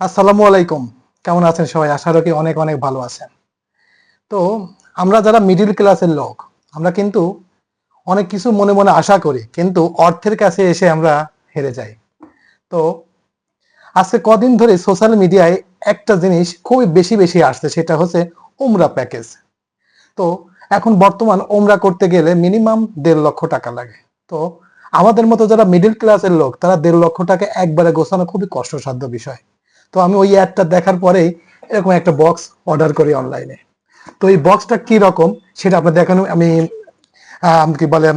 আসসালামু আলাইকুম। কেমন আছেন সবাই? আশা রাখি অনেক অনেক ভালো আছেন। তো আমরা যারা মিডিল ক্লাসের লোক, আমরা কিন্তু অনেক কিছু মনে মনে আশা করি, কিন্তু অর্থের কাছে এসে আমরা হেরে যাই। তো আজকে কদিন ধরে সোশ্যাল মিডিয়ায় একটা জিনিস খুবই বেশি বেশি আসছে, সেটা হচ্ছে ওমরা প্যাকেজ তো এখন বর্তমান ওমরা করতে গেলে মিনিমাম দেড় লক্ষ টাকা লাগে। তো আমাদের মতো যারা মিডিল ক্লাসের লোক, তারা দেড় লক্ষ টাকা একবারে গোছানো খুবই কষ্টসাধ্য বিষয়। তো আমি ওই অ্যাডটা দেখার পরেই এরকম একটা বক্স অর্ডার করি অনলাইনে তো এই বক্সটা কি রকম সেটা আপনার দেখানো, আমি কি বলে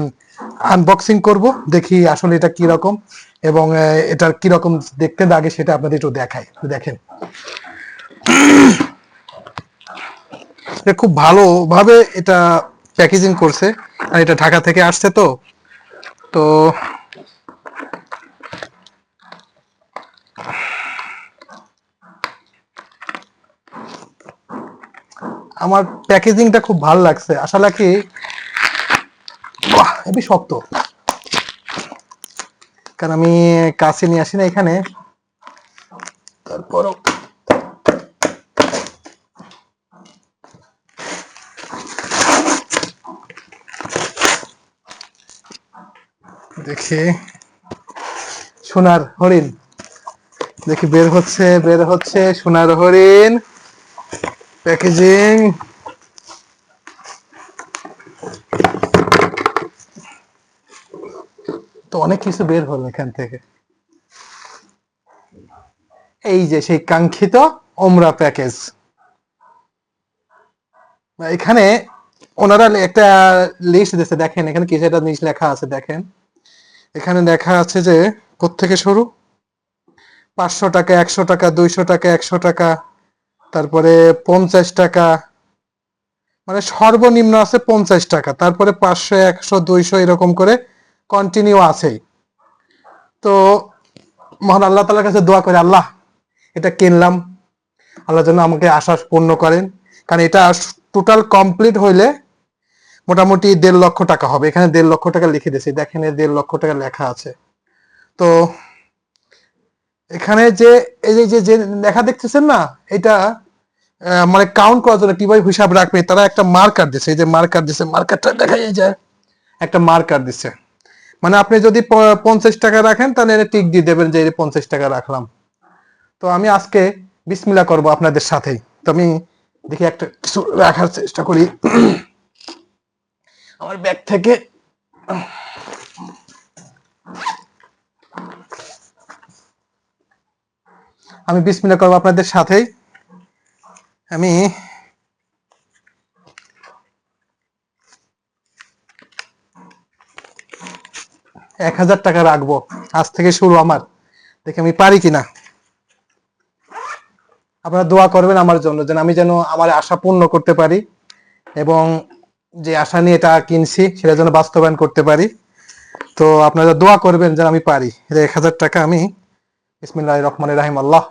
আনবক্সিং করব, দেখি আসলে এটা কি রকম এবং এটার কি রকম দেখতে লাগে সেটা আপনাদের একটু দেখাই দেখেন। এটা খুব ভালোভাবে এটা প্যাকেজিং করছে, আর এটা ঢাকা থেকে আসছে তো তো আমার প্যাকেজিংটা খুব ভালো লাগছে। আসলে কি বাহ, হেবি শক্ত। কারণ আমি কাছে নিয়ে আসি না এখানে। তারপরও দেখি সোনার হরিণ। দেখি বের হচ্ছে বের হচ্ছে সোনার হরিণ। প্যাকেজিং তো অনেক কিছু বের হলো এখান থেকে। এই যে সেই কাঙ্ক্ষিত ওমরা প্যাকেজ। এখানে ওনারা একটা লিস্ট দিয়েছে, দেখেন এখানে কিছু একটা জিনিস লেখা আছে, দেখেন। এখানে লেখা আছে যে, কোত্থেকে শুরু? পাঁচশো টাকা, একশো টাকা, দুইশো টাকা, একশো টাকা। তারপরে পঞ্চাশ টাকা। মানে সর্বনিম্ন আছে পঞ্চাশ টাকা। তারপরে পাঁচশো, একশো, দুইশো এরকম করে কন্টিনিউ আছেই। তো মহান আল্লাহ তালার কাছে দোয়া করে, আল্লাহ, এটা কিনলাম। আল্লাহ যেন আমাকে আশা পূর্ণ করেন। কারণ এটা টোটাল কমপ্লিট হইলে মোটামুটি দেড় লক্ষ টাকা হবে। এখানে দেড় লক্ষ টাকা লিখে দিয়েছি। দেখেন দেড় লক্ষ টাকা লেখা আছে। তো এখানে যে, এই যে যে- লেখা দেখতেছেন না, এটা মানে কাউন্ট করার জন্য কীভাবে হিসাব রাখবে, তারা একটা মার্কার দিছে, এই যে মার্কার দিছে মার্কারটা দেখা যায় একটা মার্কার দিছে। মানে আপনি যদি পঞ্চাশ টাকা রাখেন, তাহলে এটা টিক দিয়ে দেবেন যে পঞ্চাশ টাকা রাখলাম। তো আমি আজকে বিসমিল্লা করব আপনাদের সাথেই। তো আমি দেখি একটা কিছু রাখার চেষ্টা করি। আমার ব্যাগ থেকে আমি বিসমিল্লা করব আপনাদের সাথেই। আমি এক হাজার টাকা রাখব। আজ থেকে শুরু আমার। দেখি আমি পারি কিনা। আপনারা দোয়া করবেন আমার জন্য যেন আমি যেন আমার আশা পূর্ণ করতে পারি এবং যে আশা নিয়ে এটা কিনছি সেটা যেন বাস্তবায়ন করতে পারি। তো আপনারা দোয়া করবেন যেন আমি পারি। এক হাজার টাকা আমি ইসমিল্লাহ রহমান রাহিম, আল্লাহ।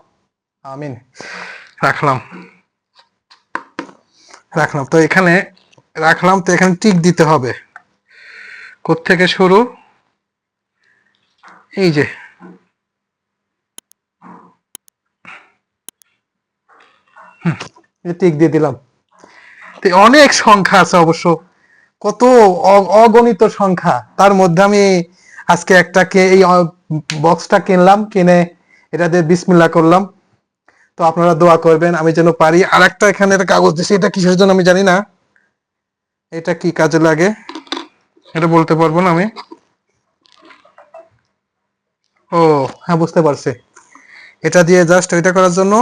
আমিন। রাখলাম। রাখলাম। তো এখানে রাখলাম তো এখানে টিক দিতে হবে। থেকে শুরু? এই যে। হুম, টিক দিয়ে দিলাম। তো অনেক সংখ্যা আছে অবশ্য। কত অগণিত সংখ্যা। তার মধ্যে আমি আজকে একটাকে এই বক্সটা কিনলাম কিনে এটা দিয়ে বিসমিল্লা করলাম। তো আপনারা দোয়া করবেন, আমি যেন পারি। আর একটা এখানে একটা কাগজ দিয়েছে এটা কিসের জন্য আমি জানি না। এটা কি কাজে লাগে? এটা বলতে পারব না আমি। ও হ্যাঁ বুঝতে পারছি। এটা দিয়ে জাস্ট ওইটা করার জন্য।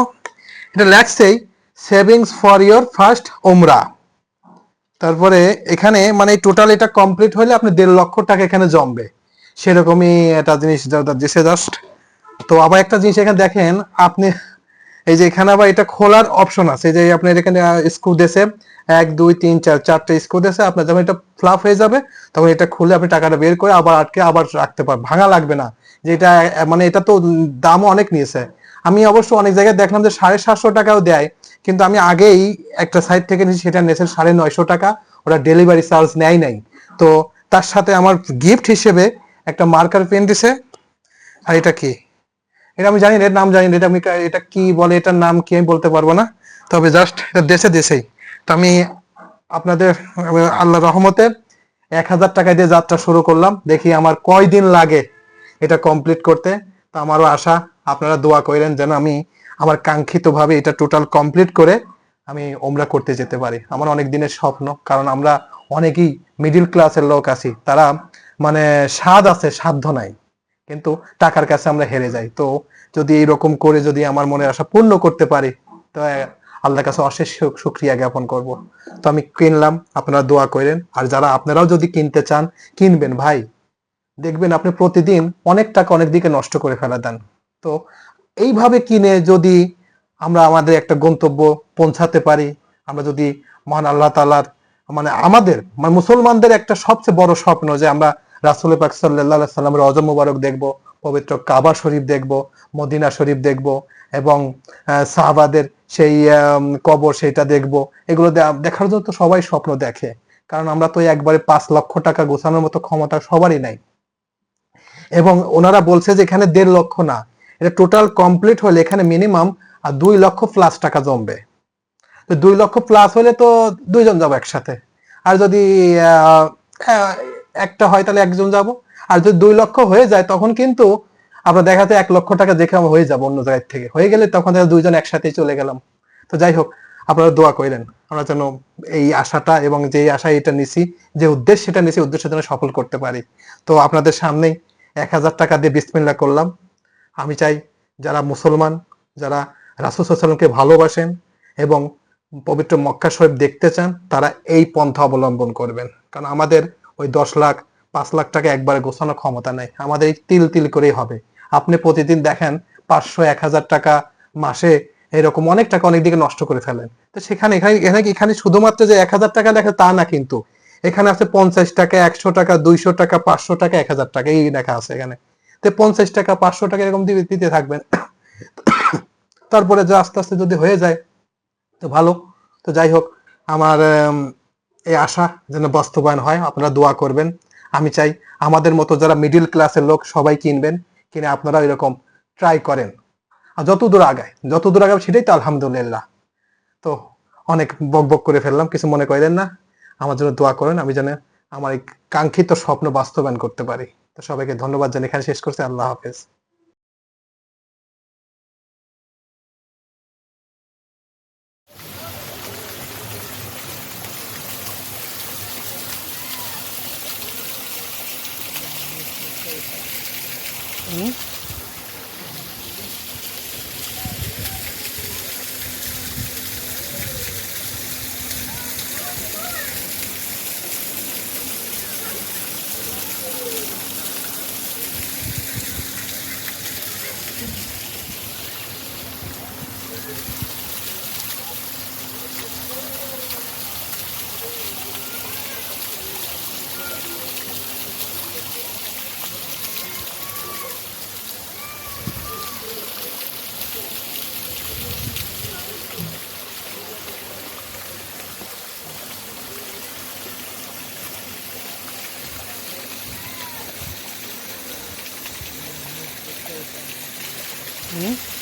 এটা লেখছেই সেভিংস ফর ইয়োর ফার্স্ট ওমরা তারপরে এখানে মানে টোটাল এটা কমপ্লিট হলে আপনি দেড় লক্ষ টাকা এখানে জমবে। সেরকমই একটা জিনিস দিছে জাস্ট তো আবার একটা জিনিস এখানে দেখেন, আপনি এই যে এখানে আবার এটা খোলার অপশন আছে। যে আপনার এখানে স্ক্রু দেশে এক, দুই, তিন, চার, চারটে স্ক্রু দেশে আপনার যখন এটা ফ্লাপ হয়ে যাবে, তখন এটা খুলে আপনি টাকাটা বের করে আবার আটকে, আবার রাখতে পারবেন। ভাঙা লাগবে না। যে এটা মানে এটা তো দামও অনেক নিয়েছে। আমি অবশ্য অনেক জায়গায় দেখলাম যে সাড়ে সাতশো টাকাও দেয়, কিন্তু আমি আগেই একটা সাইট থেকে নিয়েছি, সেটা নিয়েছে সাড়ে নয়শো টাকা। ওরা ডেলিভারি চার্জ নেয় নাই। তো তার সাথে আমার গিফট হিসেবে একটা মার্কার পেন দিছে। আর এটা কি? এটা আমি জানি এর নাম জানি এটা আমি এটা কি বলে, এটার নাম কি আমি বলতে পারব না। তবে জাস্ট এটা দেশে দেশেই। তো আমি আপনাদের আল্লাহ রহমতে এক হাজার টাকা দিয়ে যাত্রা শুরু করলাম। দেখি আমার কয় দিন লাগে এটা কমপ্লিট করতে। তো আমারও আশা, আপনারা দোয়া করেন যেন আমি আমার কাঙ্ক্ষিত ভাবে এটা টোটাল কমপ্লিট করে আমি ওমরা করতে যেতে পারি। আমার অনেক দিনের স্বপ্ন, কারণ আমরা অনেকেই মিডিল ক্লাসের লোক আছি। তারা মানে স্বাদ আছে সাধ্য নাই। কিন্তু টাকার কাছে আমরা হেরে যাই। তো যদি এইরকম করে যদি আমার মনের আশা পূর্ণ করতে পারি, তো আল্লাহর কাছে অশেষ শুক্রিয়া জ্ঞাপন করব। তো আমি কিনলাম, আপনারা দোয়া করেন। আর যারা আপনারাও যদি কিনতে চান, কিনবেন ভাই। দেখবেন আপনি প্রতিদিন অনেক টাকা অনেক দিকে নষ্ট করে ফেলা দেন। তো এইভাবে কিনে যদি আমরা আমাদের একটা গন্তব্য পৌঁছাতে পারি, আমরা যদি মহান আল্লাহ তালার মানে আমাদের মানে মুসলমানদের একটা সবচেয়ে বড় স্বপ্ন যে আমরা রাসুল পাক সাল্লাহ সাল্লামের অজম মুবারক দেখব, পবিত্র কাবা শরীফ দেখব, মদিনা শরীফ দেখব এবং সাহাবাদের সেই কবর সেটা দেখব। এগুলো দেখার জন্য তো সবাই স্বপ্ন দেখে। কারণ আমরা তো একবারে পাঁচ লক্ষ টাকা গোছানোর মতো ক্ষমতা সবারই নাই। এবং ওনারা বলছে যে এখানে দেড় লক্ষ না, এটা টোটাল কমপ্লিট হলে এখানে মিনিমাম আর দুই লক্ষ প্লাস টাকা জমবে। দুই লক্ষ প্লাস হলে তো দুইজন যাব একসাথে। আর যদি একটা হয় তাহলে একজন যাব। আর যদি দুই লক্ষ হয়ে যায়, তখন কিন্তু আমরা দেখাতে এক লক্ষ টাকা দেখে হয়ে যাব অন্য জায়গায় থেকে। হয়ে গেলে তখন দুইজন একসাথেই চলে গেলাম। তো যাই হোক, আপনারা দোয়া করেন। আমরা যেন এই আশাটা এবং যে আশা এটা নিছি, যে উদ্দেশ্য সেটা নিছি উদ্দেশ্য যেন সফল করতে পারি। তো আপনাদের সামনেই এক হাজার টাকা দিয়ে বিসমিল্লা করলাম। আমি চাই যারা মুসলমান, যারা রাসুসাল্লামকে ভালোবাসেন এবং পবিত্র মক্কা শরীফ দেখতে চান, তারা এই পন্থা অবলম্বন করবেন। কারণ আমাদের ওই দশ লাখ, পাঁচ লাখ টাকা একবারে গোছানোর ক্ষমতা নেই। আমাদের তিল তিল করেই হবে। আপনি প্রতিদিন দেখেন পাঁচশো, এক হাজার টাকা মাসে এরকম অনেক টাকা অনেক দিকে নষ্ট করে ফেলেন। তো সেখানে, এখানে এখানে এখানে শুধুমাত্র যে এক হাজার টাকা লেখা তা না কিন্তু, এখানে আছে পঞ্চাশ টাকা, একশো টাকা, দুইশো টাকা, পাঁচশো টাকা, এক হাজার টাকা, এই লেখা আছে এখানে। তো পঞ্চাশ টাকা, পাঁচশো টাকা এরকম দিতে থাকবেন। তারপরে যে আস্তে আস্তে যদি হয়ে যায়, তো ভালো। তো যাই হোক, আমার এই আশা যেন বাস্তবায়ন হয়। আপনারা দোয়া করবেন। আমি চাই আমাদের মতো যারা মিডিল ক্লাসের লোক সবাই কিনবেন, কিনে আপনারা এরকম ট্রাই করেন। আর যত দূর আগায়, যত দূর আগাবে সেটাই তো আলহামদুলিল্লাহ। তো অনেক বক বক করে ফেললাম, কিছু মনে করেন না। আমার জন্য দোয়া করেন, আমি যেন আমার এই কাঙ্ক্ষিত স্বপ্ন বাস্তবায়ন করতে পারি। তো সবাইকে ধন্যবাদ জানিয়ে এখানে শেষ করছি। আল্লাহ হাফেজ। Okay. Hmm?